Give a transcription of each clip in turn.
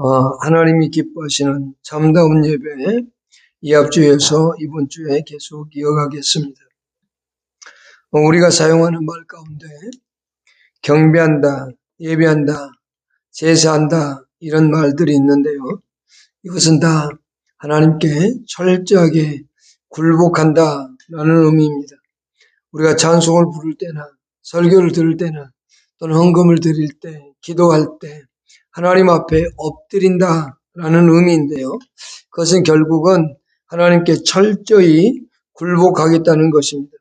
어, 하나님이 기뻐하시는 참다운 예배 이 앞주에서 이번 주에 계속 이어가겠습니다. 어, 우리가 사용하는 말 가운데 경배한다, 예배한다, 제사한다 이런 말들이 있는데요. 이것은 다 하나님께 철저하게 굴복한다 라는 의미입니다. 우리가 찬송을 부를 때나 설교를 들을 때나 또는 헌금을 드릴 때, 기도할 때 하나님 앞에 엎드린다 라는 의미인데요. 그것은 결국은 하나님께 철저히 굴복하겠다는 것입니다.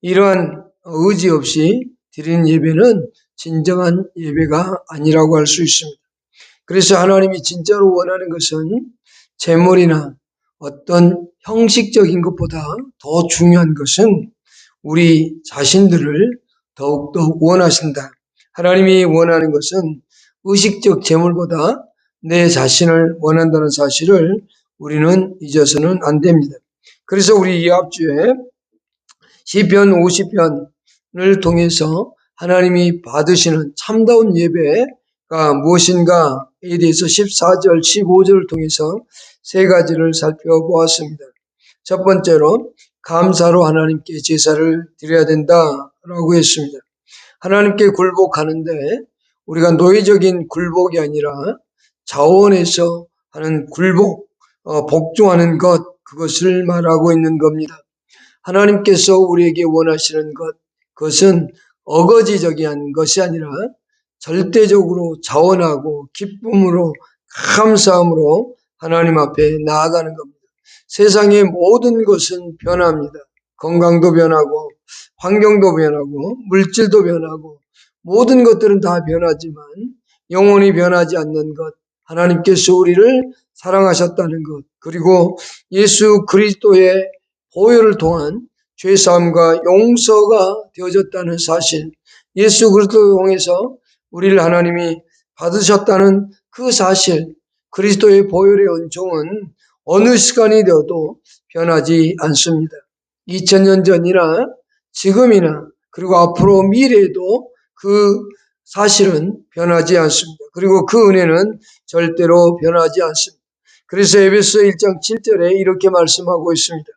이러한 의지 없이 드리는 예배는 진정한 예배가 아니라고 할 수 있습니다. 그래서 하나님이 진짜로 원하는 것은 재물이나 어떤 형식적인 것보다 더 중요한 것은 우리 자신들을 더욱더 원하신다. 하나님이 원하는 것은 의식적 재물보다 내 자신을 원한다는 사실을 우리는 잊어서는 안 됩니다. 그래서 우리 이 앞주에 시편 50편을 통해서 하나님이 받으시는 참다운 예배가 무엇인가에 대해서 14절, 15절을 통해서 세 가지를 살펴보았습니다. 첫 번째로 감사로 하나님께 제사를 드려야 된다라고 했습니다. 하나님께 굴복하는데 우리가 노예적인 굴복이 아니라 자원에서 하는 굴복, 어, 복종하는 것, 그것을 말하고 있는 겁니다. 하나님께서 우리에게 원하시는 것, 그것은 어거지적인 것이 아니라 절대적으로 자원하고 기쁨으로 감사함으로 하나님 앞에 나아가는 겁니다. 세상의 모든 것은 변합니다. 건강도 변하고, 환경도 변하고, 물질도 변하고, 모든 것들은 다 변하지만 영원히 변하지 않는 것, 하나님께서 우리를 사랑하셨다는 것, 그리고 예수 그리스도의 보혈을 통한 죄사함과 용서가 되어졌다는 사실, 예수 그리스도를 통해서 우리를 하나님이 받으셨다는 그 사실, 그리스도의 보혈의 은총은 어느 시간이 되어도 변하지 않습니다. 2000년 전이나 지금이나 그리고 앞으로 미래에도 그 사실은 변하지 않습니다. 그리고 그 은혜는 절대로 변하지 않습니다. 그래서 에베소 1장 7절에 이렇게 말씀하고 있습니다.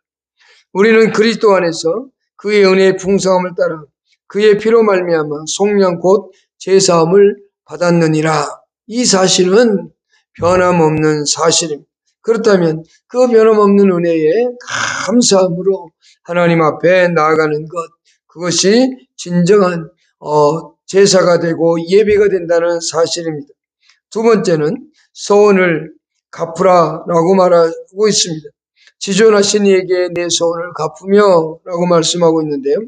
우리는 그리스도 안에서 그의 은혜의 풍성함을 따라 그의 피로 말미암아 속량 곧 제사함을 받았느니라. 이 사실은 변함없는 사실입니다. 그렇다면 그 변함없는 은혜에 감사함으로 하나님 앞에 나아가는 것 그것이 진정한 어, 제사가 되고 예배가 된다는 사실입니다. 두 번째는 소원을 갚으라라고 말하고 있습니다. 지존하신 이에게 내 소원을 갚으며 라고 말씀하고 있는데요.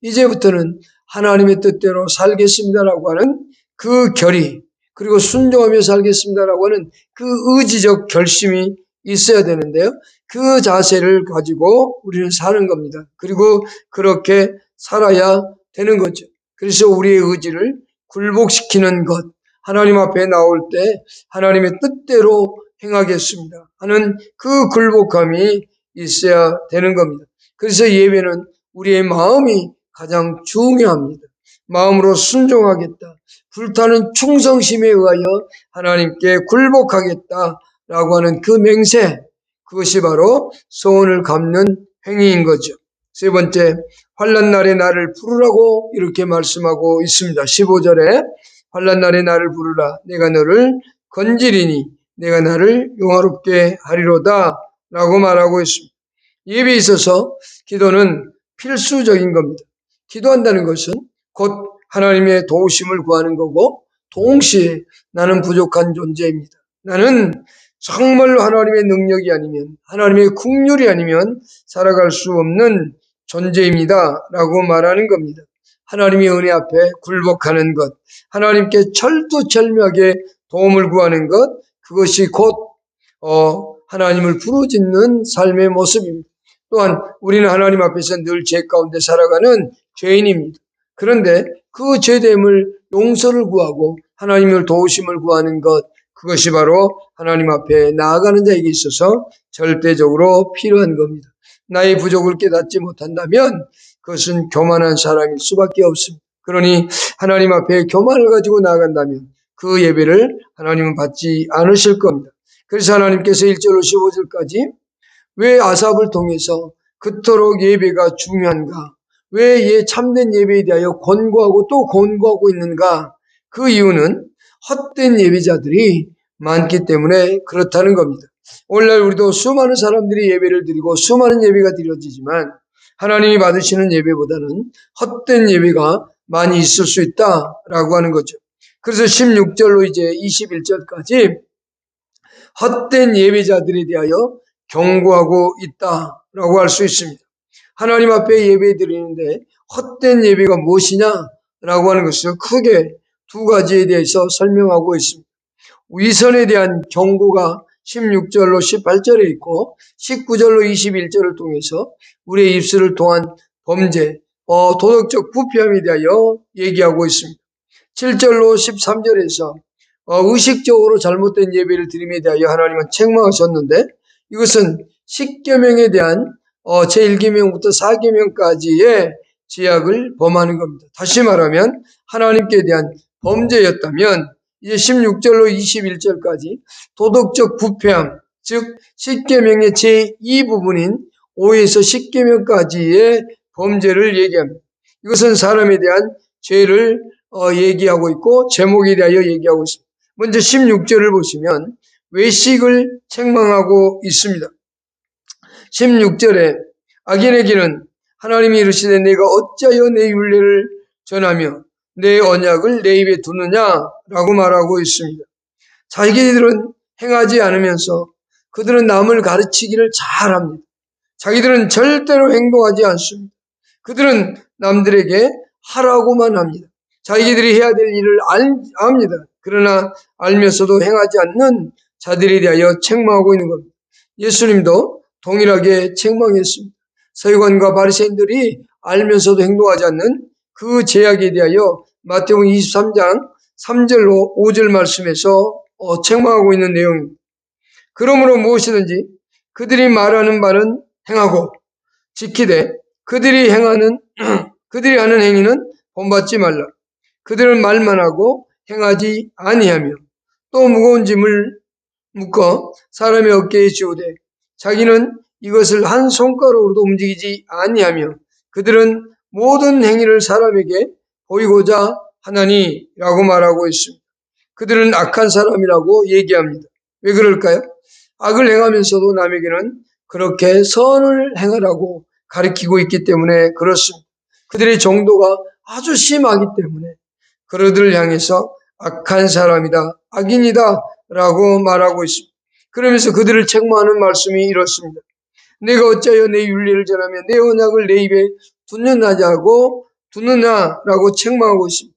이제부터는 하나님의 뜻대로 살겠습니다라고 하는 그 결의, 그리고 순종하며 살겠습니다라고 하는 그 의지적 결심이 있어야 되는데요. 그 자세를 가지고 우리는 사는 겁니다. 그리고 그렇게 살아야 되는 거죠. 그래서 우리의 의지를 굴복시키는 것, 하나님 앞에 나올 때 하나님의 뜻대로 행하겠습니다 하는 그 굴복함이 있어야 되는 겁니다. 그래서 예배는 우리의 마음이 가장 중요합니다. 마음으로 순종하겠다. 불타는 충성심에 의하여 하나님께 굴복하겠다라고 하는 그 맹세, 그것이 바로 소원을 갚는 행위인 거죠. 세 번째, 환란 날에 나를 부르라고 이렇게 말씀하고 있습니다. 15절에 환란 날에 나를 부르라 내가 너를 건지리니 내가 나를 용화롭게 하리로다 라고 말하고 있습니다. 예배에 있어서 기도는 필수적인 겁니다. 기도한다는 것은 곧 하나님의 도우심을 구하는 거고 동시에 나는 부족한 존재입니다. 나는 정말로 하나님의 능력이 아니면 하나님의 국률이 아니면 살아갈 수 없는 존재입니다. 라고 말하는 겁니다. 하나님의 은혜 앞에 굴복하는 것, 하나님께 철두철미하게 도움을 구하는 것, 그것이 곧 어, 하나님을 부르짖는 삶의 모습입니다. 또한 우리는 하나님 앞에서 늘 죄 가운데 살아가는 죄인입니다. 그런데 그 죄됨을 용서를 구하고 하나님을 도우심을 구하는 것, 그것이 바로 하나님 앞에 나아가는 자에게 있어서 절대적으로 필요한 겁니다. 나의 부족을 깨닫지 못한다면 그것은 교만한 사람일 수밖에 없습니다. 그러니 하나님 앞에 교만을 가지고 나아간다면 그 예배를 하나님은 받지 않으실 겁니다. 그래서 하나님께서 1절로 15절까지 왜 아삽을 통해서 그토록 예배가 중요한가? 왜 예, 참된 예배에 대하여 권고하고 또 권고하고 있는가? 그 이유는 헛된 예배자들이 많기 때문에 그렇다는 겁니다. 오늘날 우리도 수많은 사람들이 예배를 드리고 수많은 예배가 드려지지만 하나님이 받으시는 예배보다는 헛된 예배가 많이 있을 수 있다라고 하는 거죠. 그래서 16절로 이제 21절까지 헛된 예배자들에 대하여 경고하고 있다라고 할 수 있습니다. 하나님 앞에 예배 드리는데 헛된 예배가 무엇이냐라고 하는 것을 크게 두 가지에 대해서 설명하고 있습니다. 위선에 대한 경고가 16절로 18절에 있고 19절로 21절을 통해서 우리의 입술을 통한 범죄, 어, 도덕적 부패함에 대하여 얘기하고 있습니다. 7절로 13절에서 어, 의식적으로 잘못된 예배를 드림에 대하여 하나님은 책망하셨는데 이것은 10계명에 대한 어, 제1계명부터 4계명까지의 제약을 범하는 겁니다. 다시 말하면 하나님께 대한 범죄였다면 이제 16절로 21절까지 도덕적 부패함, 즉 10계명의 제2부분인 5에서 10계명까지의 범죄를 얘기합니다. 이것은 사람에 대한 죄를 어, 얘기하고 있고 제목에 대하여 얘기하고 있습니다. 먼저 16절을 보시면 외식을 책망하고 있습니다. 16절에 악인에게는 하나님이 이르시되 내가 어찌하여 내 윤례를 전하며 내 언약을 내 입에 두느냐라고 말하고 있습니다. 자기들은 행하지 않으면서 그들은 남을 가르치기를 잘합니다. 자기들은 절대로 행동하지 않습니다. 그들은 남들에게 하라고만 합니다. 자기들이 해야 될 일을 알, 압니다. 그러나 알면서도 행하지 않는 자들에 대하여 책망하고 있는 겁니다. 예수님도 동일하게 책망했습니다. 서기관과 바리새인들이 알면서도 행동하지 않는 그 제약에 대하여 마태복음 23장 3절로 5절 말씀에서 어, 책망하고 있는 내용입니다. 그러므로 무엇이든지 그들이 말하는 바는 행하고 지키되 그들이 행하는 그들이 하는 행위는 본받지 말라. 그들은 말만 하고 행하지 아니하며 또 무거운 짐을 묶어 사람의 어깨에 지우되 자기는 이것을 한 손가락으로도 움직이지 아니하며 그들은 모든 행위를 사람에게 보이고자 하나니라고 말하고 있습니다. 그들은 악한 사람이라고 얘기합니다. 왜 그럴까요? 악을 행하면서도 남에게는 그렇게 선을 행하라고 가르치고 있기 때문에 그렇습니다. 그들의 정도가 아주 심하기 때문에 그들을 향해서 악한 사람이다, 악인이다 라고 말하고 있습니다. 그러면서 그들을 책망하는 말씀이 이렇습니다. 내가 어찌하여 내 윤리를 전하며 내 언약을 내 입에 두느냐고 두느냐라고 책망하고 있습니다.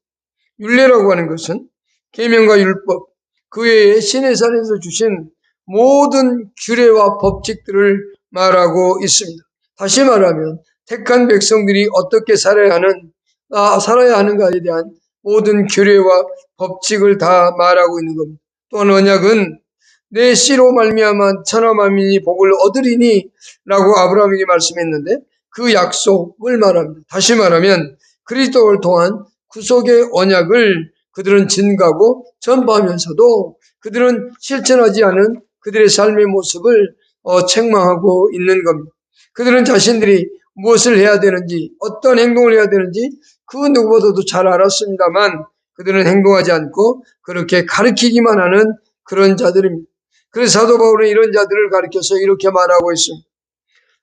윤례라고 하는 것은 계명과 율법 그 외에 신의 산에서 주신 모든 규례와 법칙들을 말하고 있습니다. 다시 말하면 택한 백성들이 어떻게 살아야 하는 아, 살아야 하는가에 대한 모든 규례와 법칙을 다 말하고 있는 겁니다. 또한 언약은 내 씨로 말미암아 천하 만민이 복을 얻으리니라고 아브라함에게 말씀했는데 그 약속을 말합니다. 다시 말하면 그리스도를 통한 구속의 언약을 그들은 증가하고 전파하면서도 그들은 실천하지 않은 그들의 삶의 모습을 어, 책망하고 있는 겁니다. 그들은 자신들이 무엇을 해야 되는지 어떤 행동을 해야 되는지 그 누구보다도 잘 알았습니다만 그들은 행동하지 않고 그렇게 가르치기만 하는 그런 자들입니다. 그래서 사도 바울은 이런 자들을 가리켜서 이렇게 말하고 있습니다.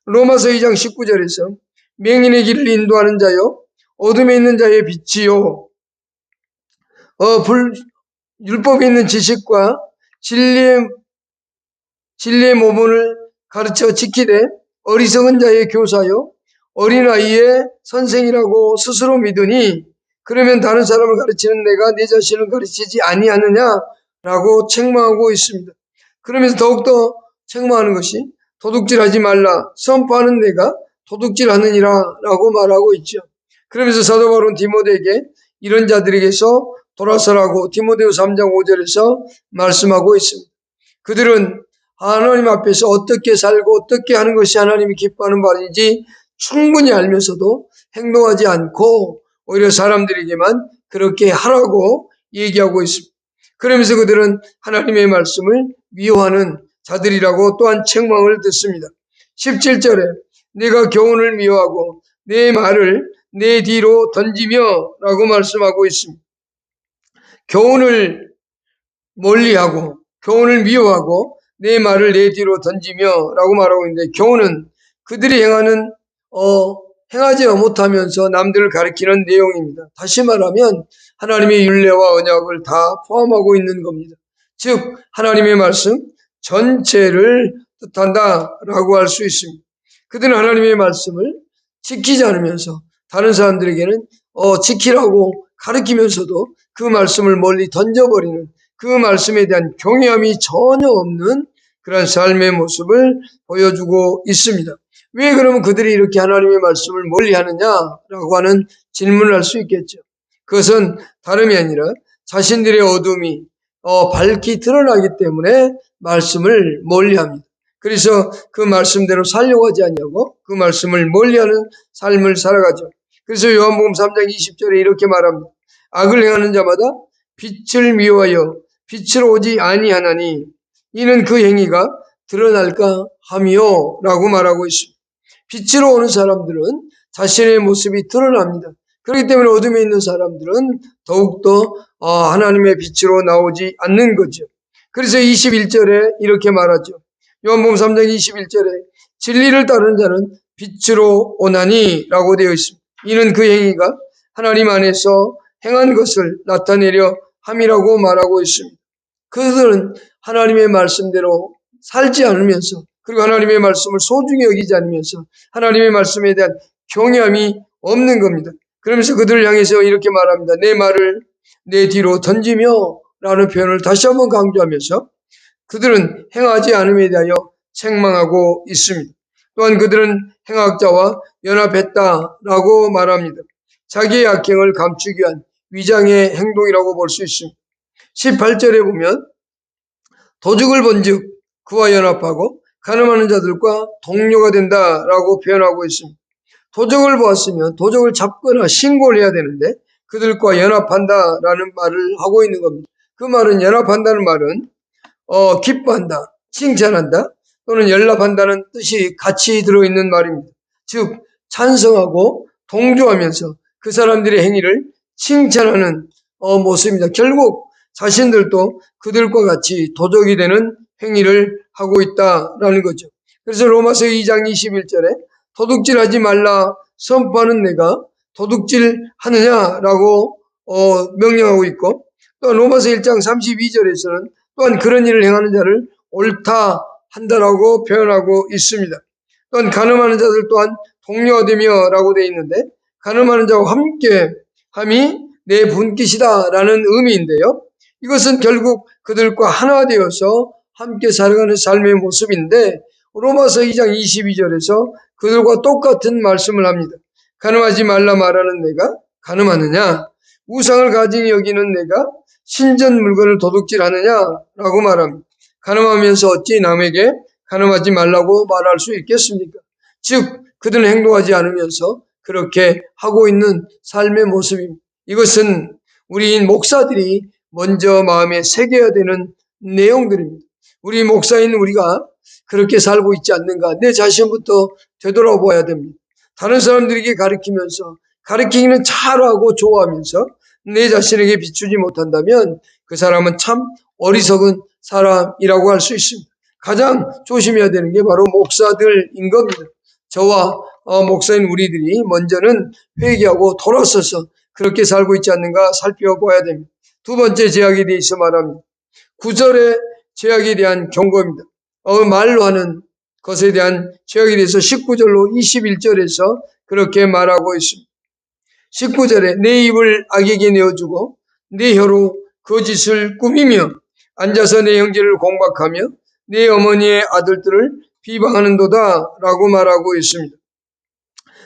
로마서 2장 19절에서 맹인의 길을 인도하는 자요 어둠에 있는 자의 빛이요 어, 불, 율법에 있는 지식과 진리의 진리의 모본을 가르쳐 지키되 어리석은 자의 교사요 어린아이의 선생이라고 스스로 믿으니 그러면 다른 사람을 가르치는 내가 내 자신을 가르치지 아니하느냐라고 책망하고 있습니다. 그러면서 더욱더 책망하는 것이 도둑질하지 말라 선포하는 내가 도둑질하느니라라고 말하고 있죠. 그러면서 사도 바울은 디모데에게 이런 자들에게서 돌아서라고 디모데후 3장 5절에서 말씀하고 있습니다. 그들은 하나님 앞에서 어떻게 살고 어떻게 하는 것이 하나님이 기뻐하는 바인지 충분히 알면서도 행동하지 않고 오히려 사람들에게만 그렇게 하라고 얘기하고 있습니다. 그러면서 그들은 하나님의 말씀을 미워하는 자들이라고 또한 책망을 듣습니다. 17절에 내가 교훈을 미워하고 내 말을 내 뒤로 던지며 라고 말씀하고 있습니다. 교훈을 멀리하고 교훈을 미워하고 내 말을 내 뒤로 던지며 라고 말하고 있는데 교훈은 그들이 행하는 어, 행하지 못하면서 남들을 가리키는 내용입니다. 다시 말하면 하나님의 윤례와 언약을 다 포함하고 있는 겁니다. 즉 하나님의 말씀 전체를 뜻한다라고 할 수 있습니다. 그들은 하나님의 말씀을 지키지 않으면서 다른 사람들에게는 어, 지키라고 가르치면서도 그 말씀을 멀리 던져버리는 그 말씀에 대한 경외함이 전혀 없는 그런 삶의 모습을 보여주고 있습니다. 왜 그러면 그들이 이렇게 하나님의 말씀을 멀리 하느냐라고 하는 질문을 할 수 있겠죠. 그것은 다름이 아니라 자신들의 어둠이 어, 밝히 드러나기 때문에 말씀을 멀리 합니다. 그래서 그 말씀대로 살려고 하지 않냐고 그 말씀을 멀리하는 삶을 살아가죠. 그래서 요한복음 3장 20절에 이렇게 말합니다. 악을 행하는 자마다 빛을 미워하여 빛을 오지 아니하나니 이는 그 행위가 드러날까 함이요 라고 말하고 있습니다. 빛으로 오는 사람들은 자신의 모습이 드러납니다. 그렇기 때문에 어둠에 있는 사람들은 더욱더 어, 하나님의 빛으로 나오지 않는 거죠. 그래서 21절에 이렇게 말하죠. 요한복음 3장 21절에 진리를 따르는 자는 빛으로 오나니 라고 되어 있습니다. 이는 그 행위가 하나님 안에서 행한 것을 나타내려 함이라고 말하고 있습니다. 그들은 하나님의 말씀대로 살지 않으면서 그리고 하나님의 말씀을 소중히 여기지 않으면서 하나님의 말씀에 대한 경외함이 없는 겁니다. 그러면서 그들을 향해서 이렇게 말합니다. 내 말을 내 뒤로 던지며 라는 표현을 다시 한번 강조하면서 그들은 행하지 않음에 대하여 책망하고 있습니다. 또한 그들은 행악자와 연합했다라고 말합니다. 자기의 악행을 감추기 위한 위장의 행동이라고 볼 수 있습니다. 18절에 보면 도둑을 본즉 그와 연합하고 가늠하는 자들과 동료가 된다라고 표현하고 있습니다. 도적을 보았으면 도적을 잡거나 신고를 해야 되는데 그들과 연합한다라는 말을 하고 있는 겁니다. 그 말은 연합한다는 말은 어, 기뻐한다, 칭찬한다 또는 연락한다는 뜻이 같이 들어있는 말입니다. 즉 찬성하고 동조하면서 그 사람들의 행위를 칭찬하는 어, 모습입니다. 결국 자신들도 그들과 같이 도적이 되는 행위를 하고 있다라는 거죠. 그래서 로마서 2장 21절에 도둑질하지 말라 선포하는 내가 도둑질 하느냐라고 어, 명령하고 있고 또 로마서 1장 32절에서는 또한 그런 일을 행하는 자를 옳다 한다라고 표현하고 있습니다. 또한 가늠하는 자들 또한 동료가 되며라고 되어 있는데 가늠하는 자와 함께 함이 내 분깃이다라는 의미인데요. 이것은 결국 그들과 하나 되어서 함께 살아가는 삶의 모습인데 로마서 2장 22절에서 그들과 똑같은 말씀을 합니다. 가늠하지 말라 말하는 내가 가늠하느냐? 우상을 가진 여기는 내가 신전 물건을 도둑질하느냐라고 말합니다. 가늠하면서 어찌 남에게 가늠하지 말라고 말할 수 있겠습니까? 즉 그들은 행동하지 않으면서 그렇게 하고 있는 삶의 모습입니다. 이것은 우리 목사들이 먼저 마음에 새겨야 되는 내용들입니다. 우리 목사인 우리가 그렇게 살고 있지 않는가 내 자신부터 되돌아봐야 됩니다. 다른 사람들에게 가르치면서 가르치기는 잘하고 좋아하면서 내 자신에게 비추지 못한다면 그 사람은 참 어리석은 사람이라고 할 수 있습니다. 가장 조심해야 되는 게 바로 목사들인 겁니다. 저와 어, 목사인 우리들이 먼저는 회개하고 돌아서서 그렇게 살고 있지 않는가 살펴봐야 됩니다. 두 번째 제약에 대해서 말합니다. 구절의 제약에 대한 경고입니다. 어, 말로 하는 것에 대한 제약에 대해서 19절로 21절에서 그렇게 말하고 있습니다. 19절에 내 입을 악에게 내어주고 내 혀로 거짓을 꾸미며 앉아서 내 형제를 공박하며 내 어머니의 아들들을 비방하는도다 라고 말하고 있습니다.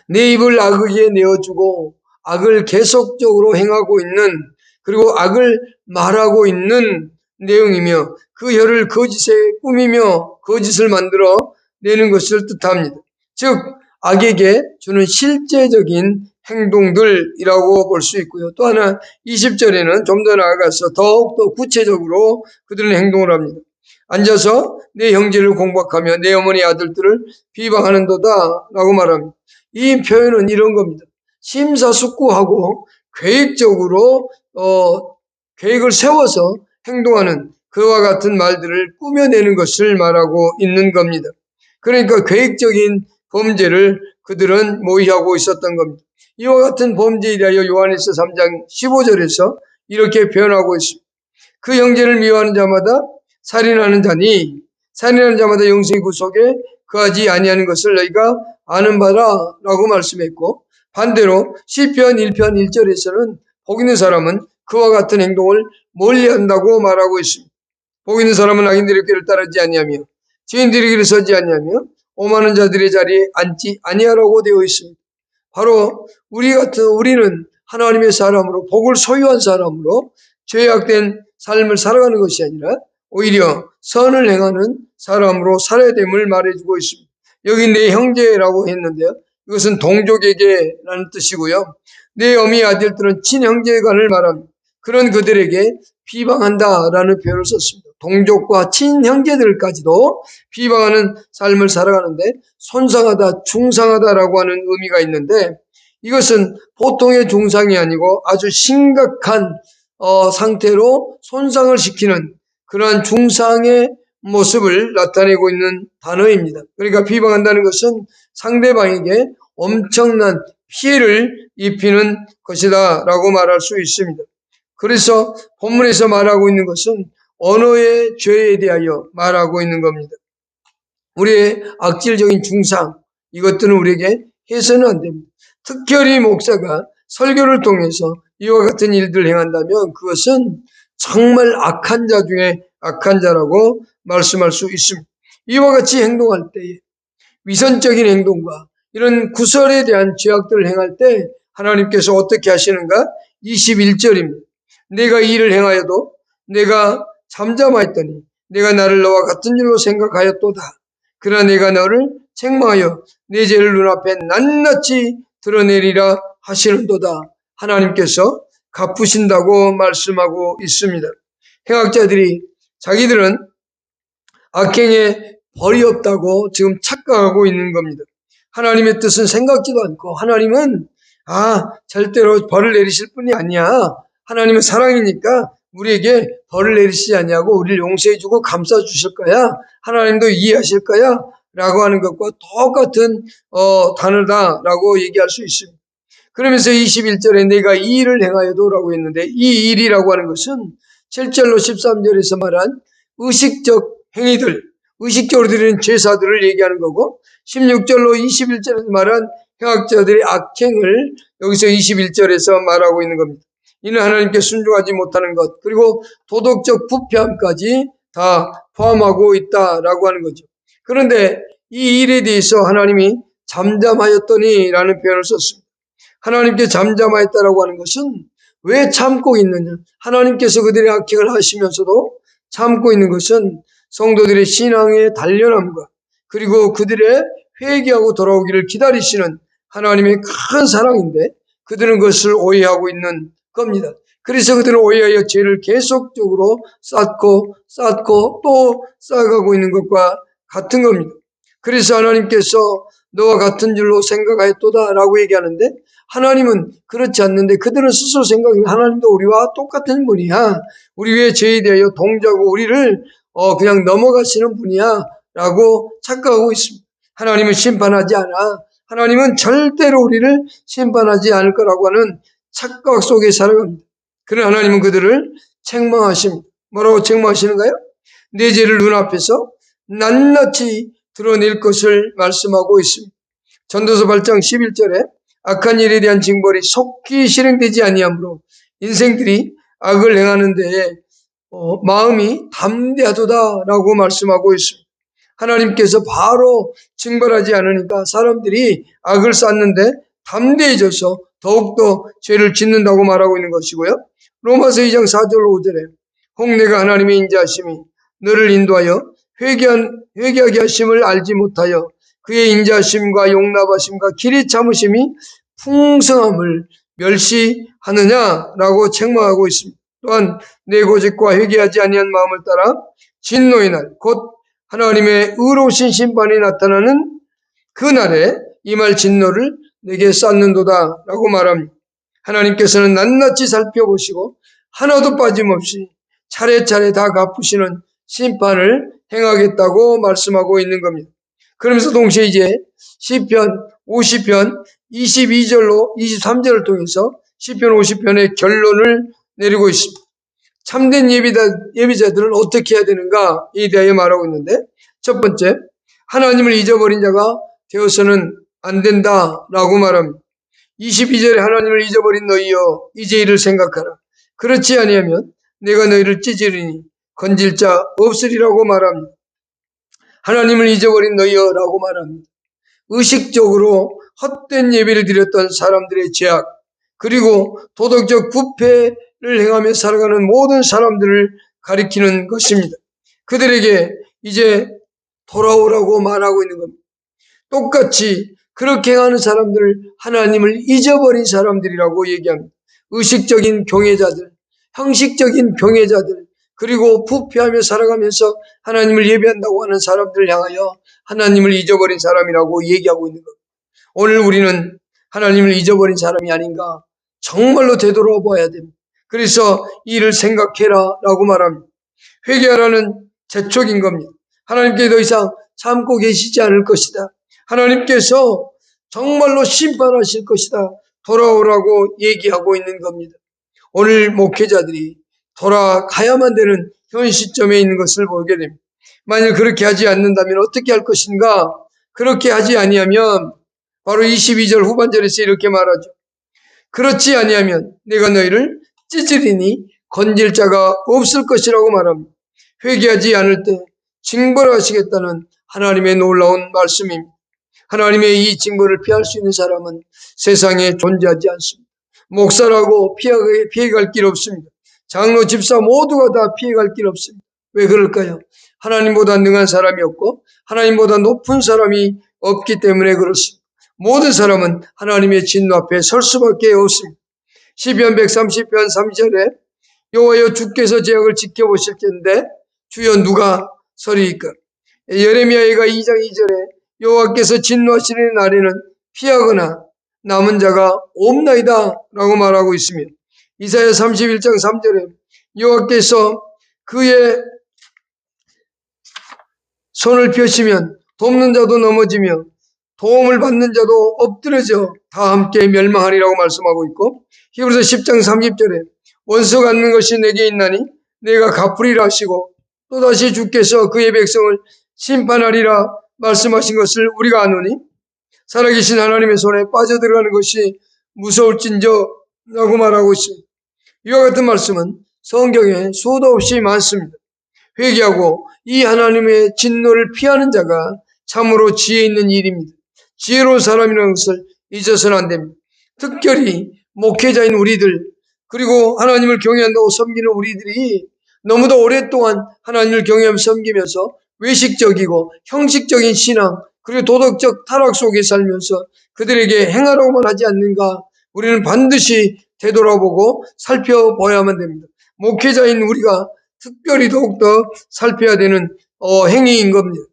내 입을 악에게 내어주고 악을 계속적으로 행하고 있는 그리고 악을 말하고 있는 내용이며 그 혀를 거짓에 꾸미며 거짓을 만들어 내는 것을 뜻합니다. 즉 악에게 주는 실제적인 행동들이라고 볼 수 있고요. 또 하나 20절에는 좀 더 나아가서 더욱더 구체적으로 그들은 행동을 합니다. 앉아서 내 형제를 공박하며 내 어머니 아들들을 비방하는도다 라고 말합니다. 이 표현은 이런 겁니다. 심사숙고하고 계획적으로 어, 계획을 세워서 행동하는 그와 같은 말들을 꾸며내는 것을 말하고 있는 겁니다. 그러니까 계획적인 범죄를 그들은 모의하고 있었던 겁니다. 이와 같은 범죄에 대하여 요한에서 3장 15절에서 이렇게 표현하고 있습니다. 그 형제를 미워하는 자마다 살인하는 자니 살인하는 자마다 영생의 구속에 그하지 아니하는 것을 너희가 아는 바라라고 말씀했고 반대로 시편 1편 1절에서는 복 있는 사람은 그와 같은 행동을 멀리한다고 말하고 있습니다. 복 있는 사람은 악인들의 길을 따르지 아니하며 죄인들의 길을 서지 아니하며 오만한 자들의 자리에 앉지 아니하라고 되어 있습니다. 바로 우리 같은 우리는 하나님의 사람으로 복을 소유한 사람으로 죄악된 삶을 살아가는 것이 아니라 오히려 선을 행하는 사람으로 살아야 됨을 말해주고 있습니다. 여기 내 형제라고 했는데요. 이것은 동족에게라는 뜻이고요. 내 어미 아들들은 친형제간을 말합니다. 그런 그들에게 비방한다라는 표현을 썼습니다. 동족과 친형제들까지도 비방하는 삶을 살아가는데 손상하다, 중상하다라고 하는 의미가 있는데 이것은 보통의 중상이 아니고 아주 심각한 어, 상태로 손상을 시키는 그러한 중상의 모습을 나타내고 있는 단어입니다. 그러니까 비방한다는 것은 상대방에게 엄청난 피해를 입히는 것이다 라고 말할 수 있습니다. 그래서 본문에서 말하고 있는 것은 언어의 죄에 대하여 말하고 있는 겁니다. 우리의 악질적인 중상, 이것들은 우리에게 해서는 안 됩니다. 특별히 목사가 설교를 통해서 이와 같은 일들을 행한다면 그것은 정말 악한 자 중에 악한 자라고 말씀할 수 있습니다. 이와 같이 행동할 때에 위선적인 행동과 이런 구설에 대한 죄악들을 행할 때 하나님께서 어떻게 하시는가? 21절입니다. 내가 이 일을 행하여도 내가 잠잠하였더니 내가 나를 너와 같은 줄로 생각하였도다. 그러나 내가 너를 책망하여 내 죄를 눈앞에 낱낱이 드러내리라 하시는도다. 하나님께서 갚으신다고 말씀하고 있습니다. 행악자들이 자기들은 악행에 벌이 없다고 지금 착각하고 있는 겁니다. 하나님의 뜻은 생각지도 않고 하나님은 아 절대로 벌을 내리실 분이 아니야. 하나님은 사랑이니까 우리에게 벌을 내리시지 아니하고 우리를 용서해 주고 감싸 주실 거야. 하나님도 이해하실 거야. 라고 하는 것과 똑같은 어, 단어다라고 얘기할 수 있습니다. 그러면서 21절에 내가 이 일을 행하여도 라고 했는데 이 일이라고 하는 것은 7절로 13절에서 말한 의식적 행위들, 의식적으로 드리는 제사들을 얘기하는 거고 16절로 21절에서 말한 행악자들의 악행을 여기서 21절에서 말하고 있는 겁니다. 이는 하나님께 순종하지 못하는 것, 그리고 도덕적 부패함까지 다 포함하고 있다라고 하는 거죠. 그런데 이 일에 대해서 하나님이 잠잠하였더니 라는 표현을 썼습니다. 하나님께 잠잠하였다라고 하는 것은 왜 참고 있느냐? 하나님께서 그들의 악행을 하시면서도 참고 있는 것은 성도들의 신앙의 단련함과 그리고 그들의 회개하고 돌아오기를 기다리시는 하나님의 큰 사랑인데 그들은 그것을 오해하고 있는 겁니다. 그래서 그들은 오해하여 죄를 계속적으로 쌓고 쌓고 또 쌓아가고 있는 것과 같은 겁니다. 그래서 하나님께서 너와 같은 줄로 생각하였도다 라고 얘기하는데 하나님은 그렇지 않는데 그들은 스스로 생각해 하나님도 우리와 똑같은 분이야. 우리 왜 죄에 대하여 동조하고 우리를 어 그냥 넘어가시는 분이야 라고 착각하고 있습니다. 하나님은 심판하지 않아. 하나님은 절대로 우리를 심판하지 않을 거라고 하는 착각 속에 살아갑니다. 그러나 하나님은 그들을 책망하십니다. 뭐라고 책망하시는가요? 내 죄를 눈앞에서 낱낱이 드러낼 것을 말씀하고 있습니다. 전도서 8장 11절에 악한 일에 대한 징벌이 속히 실행되지 아니하므로 인생들이 악을 행하는 데에 어, 마음이 담대하도다라고 말씀하고 있습니다. 하나님께서 바로 징벌하지 않으니까 사람들이 악을 쌓는데 담대해져서 더욱더 죄를 짓는다고 말하고 있는 것이고요. 로마서 2장 4절 5절에 홍내가 하나님의 인자하심이 너를 인도하여 회개한, 회개하게 하심을 알지 못하여 그의 인자하심과 용납하심과 길이 참으심이 풍성함을 멸시하느냐라고 책망하고 있습니다. 또한 내 고집과 회개하지 아니한 마음을 따라 진노의 날, 곧 하나님의 의로우신 심판이 나타나는 그 날에 이말 진노를 내게 쌓는도다 라고 말합니다. 하나님께서는 낱낱이 살펴보시고 하나도 빠짐없이 차례차례 다 갚으시는 심판을 행하겠다고 말씀하고 있는 겁니다. 그러면서 동시에 이제 시편 50편 22절로 23절을 통해서 시편 50편의 결론을 내리고 있습니다. 참된 예비다, 예비자들은 어떻게 해야 되는가? 에 대하여 말하고 있는데, 첫 번째, 하나님을 잊어버린 자가 되어서는 안 된다 라고 말합니다. 22절에 하나님을 잊어버린 너희여, 이제 이를 생각하라. 그렇지 아니하면 내가 너희를 찢으리니 건질 자 없으리라고 말합니다. 하나님을 잊어버린 너희여라고 말합니다. 의식적으로 헛된 예배를 드렸던 사람들의 죄악, 그리고 도덕적 부패를 행하며 살아가는 모든 사람들을 가리키는 것입니다. 그들에게 이제 돌아오라고 말하고 있는 겁니다. 똑같이 그렇게 하는 사람들을 하나님을 잊어버린 사람들이라고 얘기합니다. 의식적인 경외자들, 형식적인 경외자들, 그리고 부패하며 살아가면서 하나님을 예배한다고 하는 사람들을 향하여 하나님을 잊어버린 사람이라고 얘기하고 있는 겁니다. 오늘 우리는 하나님을 잊어버린 사람이 아닌가 정말로 되돌아봐야 됩니다. 그래서 이를 생각해라 라고 말합니다. 회개하라는 재촉인 겁니다. 하나님께 더 이상 참고 계시지 않을 것이다. 하나님께서 정말로 심판하실 것이다. 돌아오라고 얘기하고 있는 겁니다. 오늘 목회자들이 돌아가야만 되는 현 시점에 있는 것을 보게 됩니다. 만일 그렇게 하지 않는다면 어떻게 할 것인가? 그렇게 하지 아니하면 바로 22절 후반절에서 이렇게 말하죠. 그렇지 아니하면 내가 너희를 찌질이니 건질 자가 없을 것이라고 말합니다. 회개하지 않을 때 징벌하시겠다는 하나님의 놀라운 말씀입니다. 하나님의 이 징벌을 피할 수 있는 사람은 세상에 존재하지 않습니다. 목사라고 피해, 피해갈 길 없습니다. 장로, 집사 모두가 다 피해갈 길 없습니다. 왜 그럴까요? 하나님보다 능한 사람이 없고 하나님보다 높은 사람이 없기 때문에 그렇습니다. 모든 사람은 하나님의 진노 앞에 설 수밖에 없습니다. 시편 130편 3절에 여호와여 주께서 제약을 지켜보실 텐데 주여 누가 서리이까 예레미야가 2장 2절에 여호와께서 진노하시는 날에는 피하거나 남은 자가 없나이다 라고 말하고 있으며 이사야 31장 3절에 여호와께서 그의 손을 펴시면 돕는 자도 넘어지며 도움을 받는 자도 엎드려져 다 함께 멸망하리라고 말씀하고 있고 히브리서 10장 30절에 원수 갖는 것이 내게 있나니 내가 갚으리라 하시고 또다시 주께서 그의 백성을 심판하리라 말씀하신 것을 우리가 아노니 살아계신 하나님의 손에 빠져들어가는 것이 무서울진저 라고 말하고 있습니다. 이와 같은 말씀은 성경에 수도 없이 많습니다. 회개하고 이 하나님의 진노를 피하는 자가 참으로 지혜 있는 일입니다. 지혜로운 사람이라는 것을 잊어서는 안 됩니다. 특별히 목회자인 우리들 그리고 하나님을 경외한다고 섬기는 우리들이 너무도 오랫동안 하나님을 경외하며 섬기면서 외식적이고 형식적인 신앙 그리고 도덕적 타락 속에 살면서 그들에게 행하라고만 하지 않는가 우리는 반드시 되돌아보고 살펴봐야만 됩니다. 목회자인 우리가 특별히 더욱더 살펴야 되는 어, 행위인 겁니다.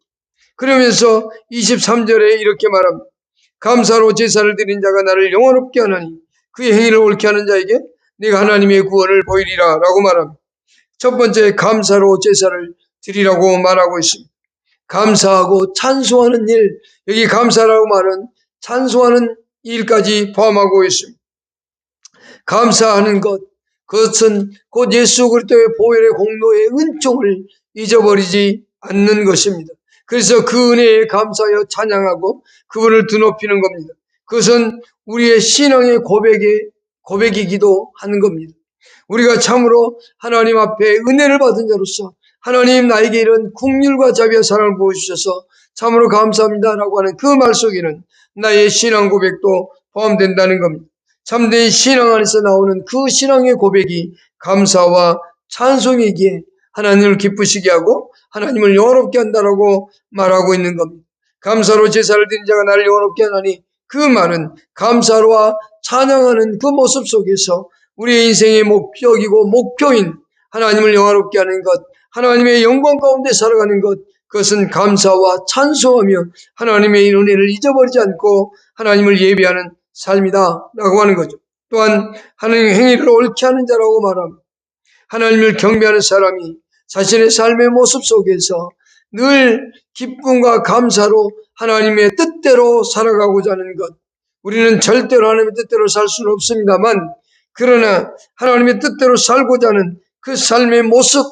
그러면서 23절에 이렇게 말합니다. 감사로 제사를 드린 자가 나를 영원롭게 하나니 그의 행위를 옳게 하는 자에게 네가 하나님의 구원을 보이리라 라고 말합니다. 첫 번째 감사로 제사를 드리라고 말하고 있습니다. 감사하고 찬송하는 일, 여기 감사라고 말은 찬송하는 일까지 포함하고 있습니다. 감사하는 것, 그것은 곧 예수 그리스도의 보혈의 공로의 은총을 잊어버리지 않는 것입니다. 그래서 그 은혜에 감사하여 찬양하고 그분을 드높이는 겁니다. 그것은 우리의 신앙의 고백의 고백이기도 하는 겁니다. 우리가 참으로 하나님 앞에 은혜를 받은 자로서 하나님 나에게 이런 국률과 자비와 사랑을 보여주셔서 참으로 감사합니다 라고 하는 그 말 속에는 나의 신앙 고백도 포함된다는 겁니다. 참된 신앙 안에서 나오는 그 신앙의 고백이 감사와 찬송이기에 하나님을 기쁘시게 하고 하나님을 영원롭게 한다라고 말하고 있는 겁니다. 감사로 제사를 드린 자가 나를 영원롭게 하나니 그 말은 감사와 찬양하는 그 모습 속에서 우리의 인생의 목적이고 목표인 하나님을 영화롭게 하는 것, 하나님의 영광 가운데 살아가는 것, 그것은 감사와 찬송하며 하나님의 은혜를 잊어버리지 않고 하나님을 예배하는 삶이다 라고 하는 거죠. 또한 하나님 행위를 옳게 하는 자라고 말합니다. 하나님을 경배하는 사람이 자신의 삶의 모습 속에서 늘 기쁨과 감사로 하나님의 뜻대로 살아가고자 하는 것. 우리는 절대로 하나님의 뜻대로 살 수는 없습니다만, 그러나 하나님의 뜻대로 살고자 하는 그 삶의 모습,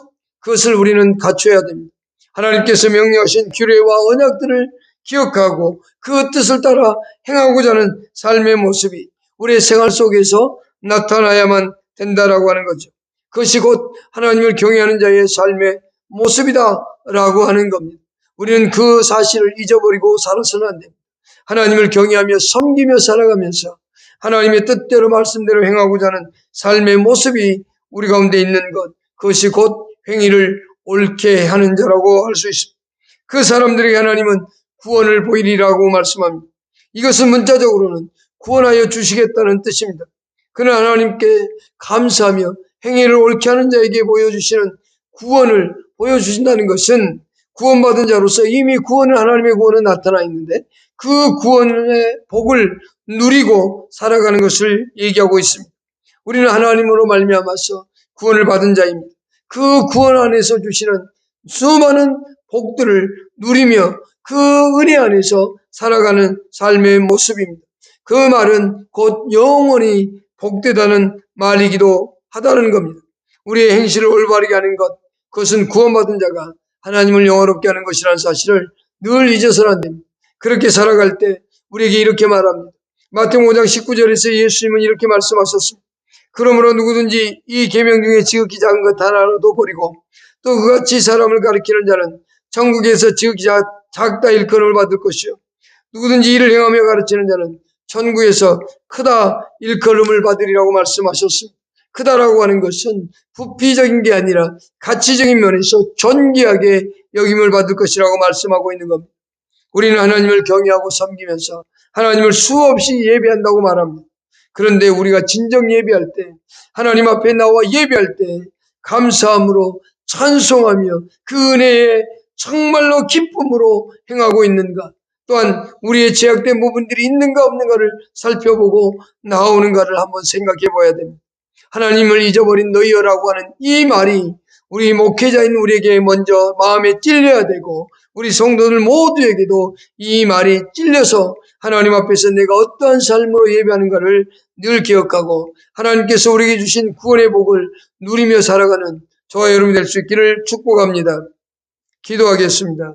그것을 우리는 갖춰야 됩니다. 하나님께서 명령하신 규례와 언약들을 기억하고 그 뜻을 따라 행하고자 하는 삶의 모습이 우리의 생활 속에서 나타나야만 된다라고 하는 거죠. 그것이 곧 하나님을 경외하는 자의 삶의 모습이다라고 하는 겁니다. 우리는 그 사실을 잊어버리고 살아서는 안 됩니다. 하나님을 경외하며 섬기며 살아가면서 하나님의 뜻대로 말씀대로 행하고자 하는 삶의 모습이 우리 가운데 있는 것, 그것이 곧 행위를 옳게 하는 자라고 할 수 있습니다. 그 사람들에게 하나님은 구원을 보이리라고 말씀합니다. 이것은 문자적으로는 구원하여 주시겠다는 뜻입니다. 그는 하나님께 감사하며 행위를 옳게 하는 자에게 보여주시는 구원을 보여주신다는 것은 구원받은 자로서 이미 구원은 하나님의 구원은 나타나 있는데 그 구원의 복을 누리고 살아가는 것을 얘기하고 있습니다. 우리는 하나님으로 말미암아서 구원을 받은 자입니다. 그 구원 안에서 주시는 수많은 복들을 누리며 그 은혜 안에서 살아가는 삶의 모습입니다. 그 말은 곧 영원히 복되다는 말이기도 하다는 겁니다. 우리의 행실을 올바르게 하는 것, 그것은 구원받은 자가 하나님을 영화롭게 하는 것이라는 사실을 늘 잊어서는 안 됩니다. 그렇게 살아갈 때 우리에게 이렇게 말합니다. 마태복음 5장 19절에서 예수님은 이렇게 말씀하셨습니다. 그러므로 누구든지 이 계명 중에 지극히 작은 것 하나라도 버리고 또 그같이 사람을 가리키는 자는 천국에서 지극히 작- 작다 일컬음을 받을 것이요 누구든지 이를 행하며 가르치는 자는 천국에서 크다 일컬음을 받으리라고 말씀하셨습니다. 크다라고 하는 것은 부피적인 게 아니라 가치적인 면에서 존귀하게 여김을 받을 것이라고 말씀하고 있는 겁니다. 우리는 하나님을 경외하고 섬기면서 하나님을 수없이 예배한다고 말합니다. 그런데 우리가 진정 예배할 때, 하나님 앞에 나와 예배할 때, 감사함으로 찬송하며 그 은혜에 정말로 기쁨으로 행하고 있는가, 또한 우리의 제약된 부분들이 있는가 없는가를 살펴보고 나오는가를 한번 생각해 봐야 됩니다. 하나님을 잊어버린 너희여라고 하는 이 말이 우리 목회자인 우리에게 먼저 마음에 찔려야 되고 우리 성도들 모두에게도 이 말이 찔려서 하나님 앞에서 내가 어떠한 삶으로 예배하는가를 늘 기억하고 하나님께서 우리에게 주신 구원의 복을 누리며 살아가는 저와 여러분이 될 수 있기를 축복합니다. 기도하겠습니다.